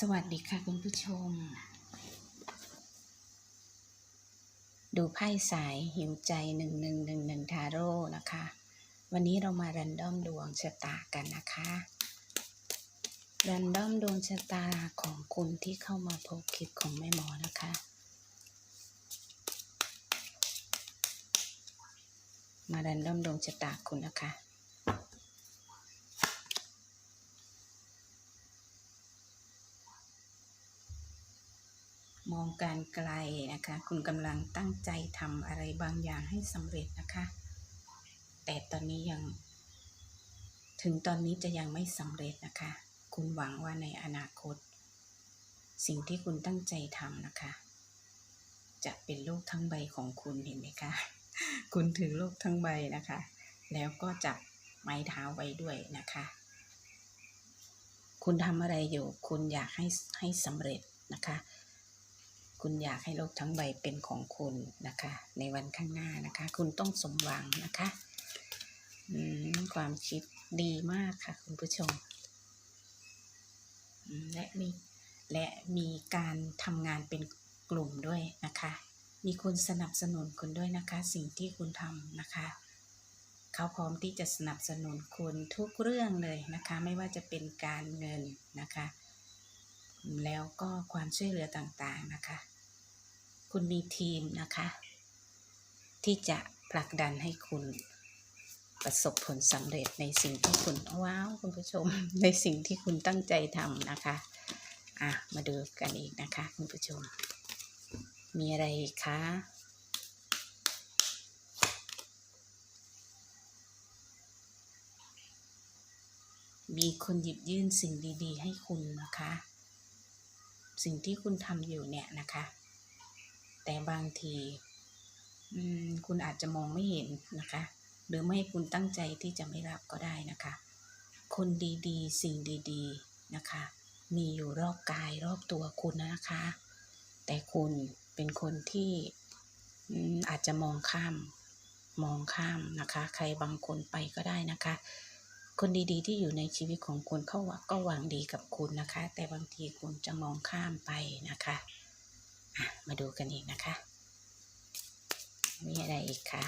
สวัสดีค่ะคุณผู้ชม ดูไพ่สายหิวใจหนึ่งหนึ่งหนึ่งหนึ่งทาโร่นะคะ วันนี้เรามารันดอมดวงชะตากันนะคะ รันดอมดวงชะตาของคุณที่เข้ามาพบคลิปของแม่หมอนะคะ มารันดอมดวงชะตาคุณนะคะ ม องการไกลนะคะ คุณกำลังตั้งใจทำอะไรบางอย่างให้สำเร็จนะคะ แต่ตอนนี้ยัง ถึงตอนนี้จะยังไม่สำเร็จนะคะ คุณหวังว่าในอนาคต สิ่งที่คุณตั้งใจทำนะคะ จะเป็นโลกทั้งใบของคุณเห็นไหมคะ คุณถือโลกทั้งใบนะคะ แล้วก็จับไม้เท้าไว้ด้วยนะคะคุณทำอะไรอยู่ คุณอยากให้ให้สำเร็จนะคะ คุณอยากให้โลกทั้งใบเป็นของคุณนะคะ ในวันข้างหน้านะคะ คุณต้องสมหวังนะคะความคิดดีมากค่ะ คุณผู้ชม และมีและมีการทำงานเป็นกลุ่มด้วยนะคะ มีคนสนับสนุนคุณด้วยนะคะ สิ่งที่คุณทำนะคะ เขาพร้อมที่จะสนับสนุนคุณทุกเรื่องเลยนะคะ ไม่ว่าจะเป็นการเงินนะคะ แล้วก็ความช่วยเหลือต่างๆนะคะ คุณมีทีมนะคะ ที่จะผลักดันให้คุณประสบผลสำเร็จในสิ่งที่คุณว้าวคุณผู้ชมในสิ่งที่คุณตั้งใจทำนะคะอะมาดูกันอีกนะคะ คุณผู้ชม มีอะไรคะมีคนหยิบยื่นสิ่งดี ๆ ให้คุณนะคะ สิ่งที่คุณทำอยู่เนี่ยนะคะ แต่บางทีคุณอาจจะมองไม่เห็นนะคะ หรือไม่คุณตั้งใจที่จะไม่รับก็ได้นะคะ คนดีๆ สิ่งดีๆนะคะ มีอยู่รอบกายรอบตัวคุณนะคะ แต่คุณเป็นคนที่อาจจะมองข้ามมองข้ามนะคะ ใครบางคนไปก็ได้นะคะ คนดีๆ ที่อยู่ในชีวิตของคุณเขาว่าก็หวังดีกับคุณนะคะ แต่บางทีคุณจะมองข้ามไปนะคะะมาดูกันอีกนะคะ มีอะไรอีกคะ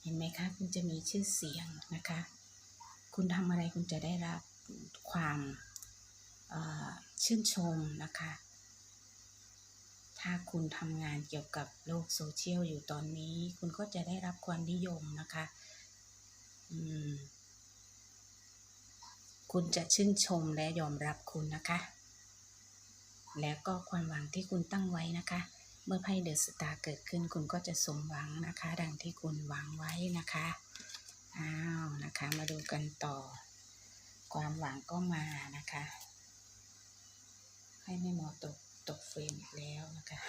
เห็นไหมคะคุณจะมีชื่อเสียงนะคะ คุณทำอะไรคุณจะได้รับความชื่นชมนะคะ ถ้าคุณทำงานเกี่ยวกับโลกโซเชียลอยู่ตอนนี้ คุณก็จะได้รับความนิยมนะคะ คุณจะชื่นชมและยอมรับคุณนะคะ แล้วก็ความหวังที่คุณตั้งไว้นะคะ เมื่อไพ่เดอะสตาร์เกิดขึ้น คุณก็จะสมหวังนะคะ ดังที่คุณหวังไว้นะคะอ้าวนะคะ มาดูกันต่อ ความหวังก็มานะคะ ให้ไม่หมอตก ตกเฟรมอีกแล้วนะคะ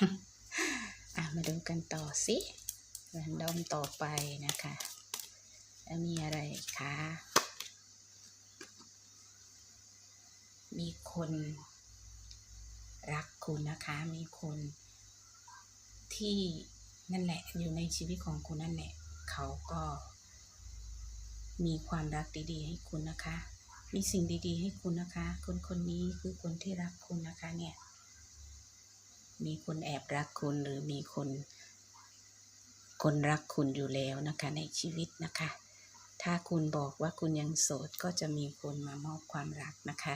อะมาดูกันต่อสิรันดอมต่อไปนะคะแล้วมีอะไรคะ มีคนรักคุณนะคะ มีคนที่นั่นแหละอยู่ในชีวิตของคุณนั่นแหละเขาก็ มีความรักดีๆ ให้คุณนะคะ มีสิ่งดีๆ ให้คุณนะคะ คนคนนี้คือคนที่รักคุณนะคะเนี่ย มีคนแอบรักคุณหรือมีคน คนรักคุณอยู่แล้วนะคะในชีวิตนะคะ ถ้าคุณบอกว่าคุณยังโสดก็จะมีคนมามอบความรักนะคะ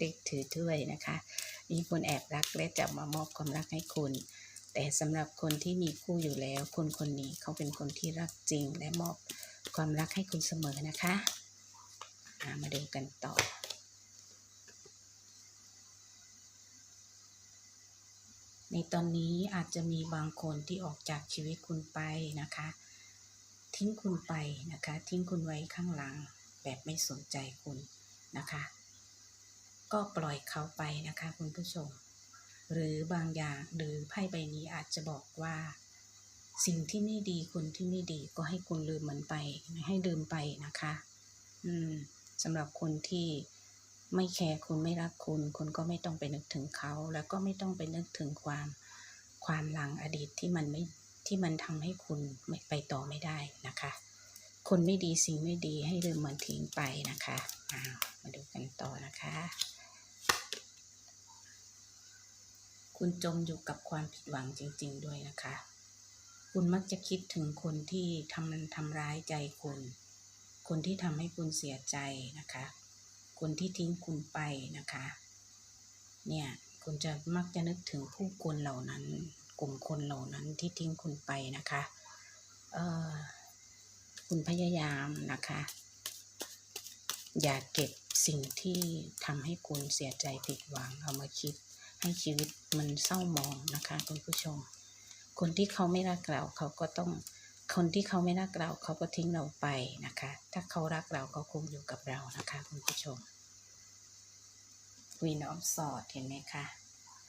เด็กถือถ้วยนะคะ มีคนแอบรักและจะมามอบความรักให้คุณ แต่สำหรับคนที่มีคู่อยู่แล้ว คนคนนี้เขาเป็นคนที่รักจริงและมอบความรักให้คุณเสมอนะคะ มาดูกันต่อ ในตอนนี้อาจจะมีบางคนที่ออกจากชีวิตคุณไปนะคะ ทิ้งคุณไปนะคะ ทิ้งคุณไว้ข้างหลัง แบบไม่สนใจคุณนะคะ ก็ปล่อยเขาไปนะคะคุณผู้ชม หรือบางอย่างหรือไพ่ใบนี้อาจจะบอกว่า สิ่งที่ไม่ดีคนที่ไม่ดีก็ให้คุณลืมมันไป ให้ลืมไปนะคะ อืมสำหรับคนที่ ไม่แคร์คุณไม่รักคุณ คุณก็ไม่ต้องไปนึกถึงเขา แล้วก็ไม่ต้องไปนึกถึงความความหลังอดีตที่มันไม่ที่มันทำให้คุณไม่ไปต่อไม่ได้นะคะ คนไม่ดีสิ่งไม่ดีให้ลืมมันทิ้งไปนะคะามาดูกันต่อนะคะ คุณจมอยู่กับความผิดหวังจริง ๆ ด้วยนะคะ คุณมักจะคิดถึงคนที่ทำทำร้ายใจคุณ คนที่ทำให้คุณเสียใจนะคะ คนที่ทิ้งคุณไปนะคะ เนี่ยคุณจะมักจะนึกถึงผู้คนเหล่านั้น กลุ่มคนเหล่านั้นที่ทิ้งคุณไปนะคะเออคุณพยายามนะคะ อย่าเก็บสิ่งที่ทำให้คุณเสียใจผิดหวังเอามาคิด ให้ชีวิตมันเศร้าหมองนะคะคุณผู้ชม คนที่เขาไม่รักเราเขาก็ต้อง คนที่เขาไม่รักเราเขาก็ทิ้งเราไปนะคะ ถ้าเขารักเราเขาคงอยู่กับเรานะคะคุณผู้ชม Queen of Swords เห็นไหมคะ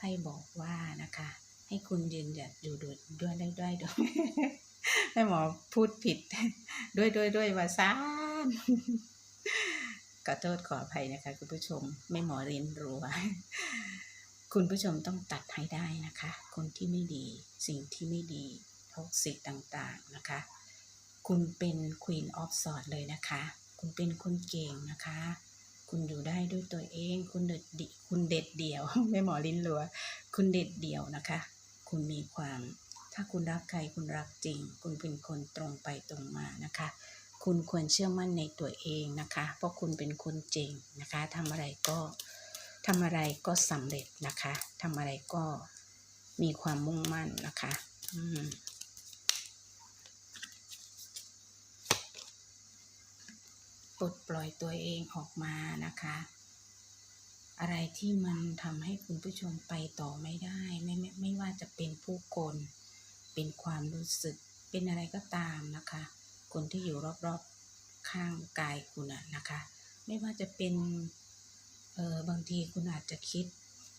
ให้บอกว่านะคะ ให้คุณยืนหยัดอยู่ด้วยด้วยด้วยด้วยด้วยแม่หมอพูดผิด ด้วยด้วยด้วยว่าซานขอโทษขออภัยนะคะ คุณผู้ชมแม่หมอเรียนรู้คุณผู้ชมต้องตัดให้ได้นะคะ คนที่ไม่ดี สิ่งที่ไม่ดี ท็อกซิกต่างๆนะคะ คุณเป็น Queen of Swords เลยนะคะ คุณเป็นคนเก่งนะคะ คุณอยู่ได้ด้วยตัวเอง คุณเด็ดดิคุณเด็ดเดี่ยว ไม่หมอลิ้นรัว คุณเด็ดเดี่ยวนะคะ คุณมีความ ถ้าคุณรักใครคุณรักจริง คุณเป็นคนตรงไปตรงมานะคะ คุณควรเชื่อมั่นในตัวเองนะคะ เพราะคุณเป็นคนจริงนะคะทำอะไรก็ทำอะไรก็สำเร็จนะคะทำอะไรก็มีความมุ่งมั่นนะคะ อืม ลดปล่อยตัวเองออกมานะคะ อะไรที่มันทำให้คุณผู้ชมไปต่อไม่ได้ไม่ไม่ไม่ว่าจะเป็นผู้คน เป็นความรู้สึก เป็นอะไรก็ตามนะคะ คนที่อยู่รอบๆข้างกายคุณอะนะคะ ไม่ว่าจะเป็นเออบางทีคุณอาจจะคิด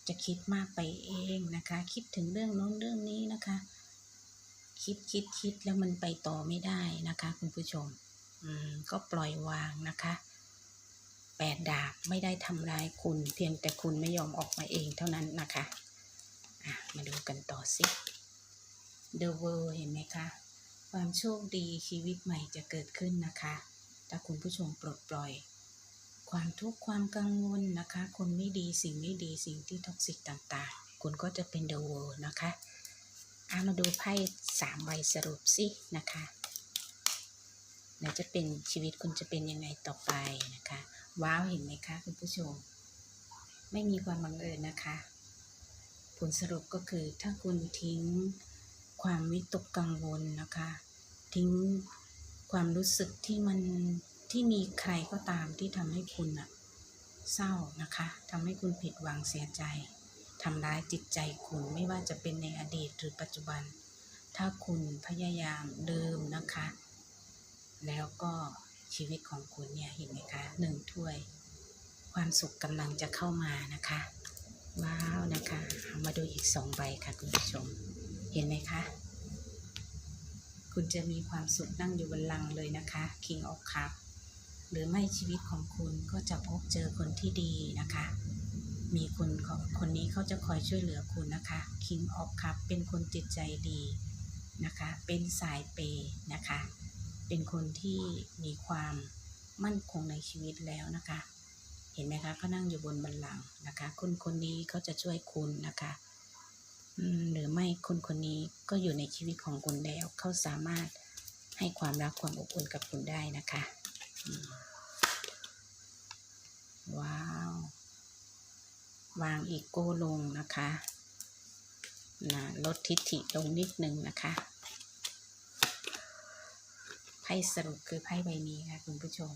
จะคิดมากไปเองนะคะ คิดถึงเรื่องโน้นเรื่องนี้นะคะ คิดคิดคิดแล้วมันไปต่อไม่ได้นะคะ คุณผู้ชม ก็ปล่อยวางนะคะแปดดาบไม่ได้ทำร้ายคุณ เพียงแต่คุณไม่ยอมออกมาเองเท่านั้นนะคะะมาดูกันต่อสิ The World เห็นไหมคะ ความโชคดีชีวิตใหม่จะเกิดขึ้นนะคะ ถ้าคุณผู้ชมปลดปล่อย ความทุกข์ความกังวลนะคะ คนไม่ดีสิ่งไม่ดีสิ่งที่ท็อกซิกต่างๆ คุณก็จะเป็น The World นะคะอามาดูไพ่สามใบสรุปสินะคะ แล้วจะเป็นชีวิตคุณจะเป็นยังไงต่อไปนะคะ ว้าวเห็นไหมคะคุณผู้ชม ไม่มีความบังเอิญนะคะ ผลสรุปก็คือถ้าคุณทิ้งความวิตกกังวลนะคะ ทิ้งความรู้สึกที่มันที่มีใครก็ตามที่ทำให้คุณอะเศร้านะคะทำให้คุณผิดหวังเสียใจทำร้ายจิตใจคุณไม่ว่าจะเป็นในอดีตหรือปัจจุบัน ถ้าคุณพยายามเดิมนะคะ แล้วก็ชีวิตของคุณเนี่ยเห็นไหมคะหนึ่งถ้วย ความสุขกำลังจะเข้ามานะคะ ว้าวนะคะเอามาดูอีกสองใบค่ะคุณผู้ชม เห็นไหมคะ คุณจะมีความสุขนั่งอยู่บนลังเลยนะคะ King of Cup หรือไม่ชีวิตของคุณก็จะพบเจอคนที่ดีนะคะ มีคนของคนนี้เขาจะคอยช่วยเหลือคุณนะคะ King of Cup เป็นคนจิตใจดีนะคะ เป็นสายเปย์นะคะ เป็นคนที่มีความมั่นคงในชีวิตแล้วนะคะ เห็นไหมคะเขานั่งอยู่บนบัลลังนะคะ คนคนนี้เขาจะช่วยคุณนะคะหรือไม่คนคนนี้ก็อยู่ในชีวิตของคุณแล้วเขาสามารถให้ความรักความอบอุ่นกับคุณได้นะคะว้าว วางอีโก้ลงนะคะนะลดทิฐิลงนิดนึงนะคะ ไพ่สรุปคือไพ่ใบนี้ค่ะคุณผู้ชม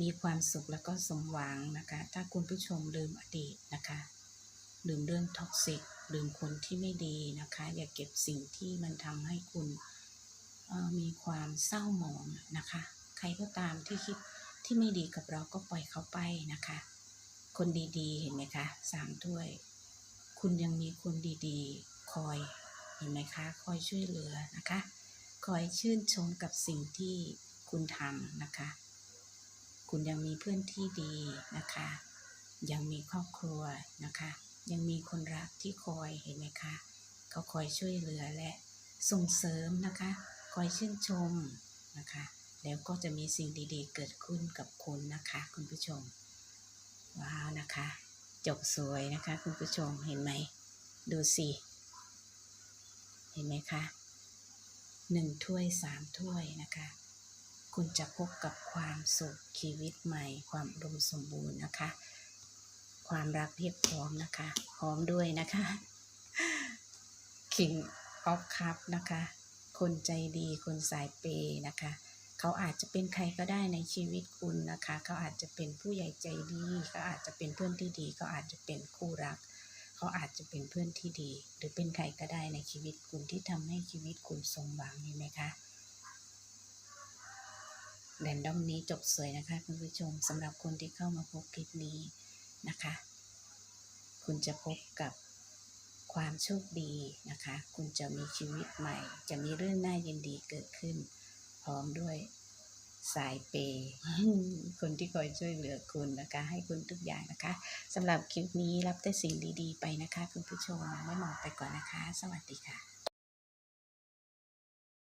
มีความสุขแล้วก็สมหวังนะคะ ถ้าคุณผู้ชมลืมอดีตนะคะลืมเรื่องท็อกซิกลืมคนที่ไม่ดีนะคะ อย่าเก็บสิ่งที่มันทำให้คุณออมีความเศร้าหมองนะคะ ใครก็ตามที่คิดที่ไม่ดีกับเราก็ปล่อยเขาไปนะคะ คนดีๆ เห็นไหมคะสามถ้วย คุณยังมีคนดีๆ คอยเห็นไหมคะ คอยช่วยเหลือนะคะ คอยชื่นชมกับสิ่งที่คุณทำนะคะ คุณยังมีเพื่อนที่ดีนะคะ ยังมีครอบครัวนะคะ ยังมีคนรักที่คอยเห็นไหมคะเขาคอยช่วยเหลือและส่งเสริมนะคะ คอยชื่นชมนะคะ แล้วก็จะมีสิ่งดีๆ เกิดขึ้นกับคุณนะคะ คุณผู้ชม ว้าวนะคะ จบสวยนะคะ คุณผู้ชมเห็นไหมดูสิ เห็นไหมคะ หนึ่งถ้วยสามถ้วยนะคะ คุณจะพบกับความสุขชีวิตใหม่ ความอุดมสมบูรณ์นะคะ ความรักเพียบพร้อมนะคะพร้อมด้วยนะคะ King of Cup นะคะ คนใจดีคนสายเปย์นะคะ เขาอาจจะเป็นใครก็ได้ในชีวิตคุณนะคะ เขาอาจจะเป็นผู้ใหญ่ใจดี เขาอาจจะเป็นเพื่อนที่ดี เขาอาจจะเป็นคู่รัก เขาอาจจะเป็นเพื่อนที่ดี หรือเป็นใครก็ได้ในชีวิตคุณที่ทำให้ชีวิตคุณสมหวังเห็นไหมคะแรนดอมนี้จบสวยนะคะคุณผู้ชมสำหรับคนที่เข้ามาพบคลิปนี้นะคะ คุณจะพบกับความโชคดีนะคะ คุณจะมีชีวิตใหม่ จะมีเรื่องน่ายินดีเกิดขึ้น พร้อมด้วย สายเปย์คนที่คอยช่วยเหลือคุณนะคะ ให้คุณทุกอย่างนะคะสำหรับคลิปนี้รับแต่สิ่งดีๆ ไปนะคะ คุณผู้ชมไม่มองไปก่อนนะคะ สวัสดีค่ะ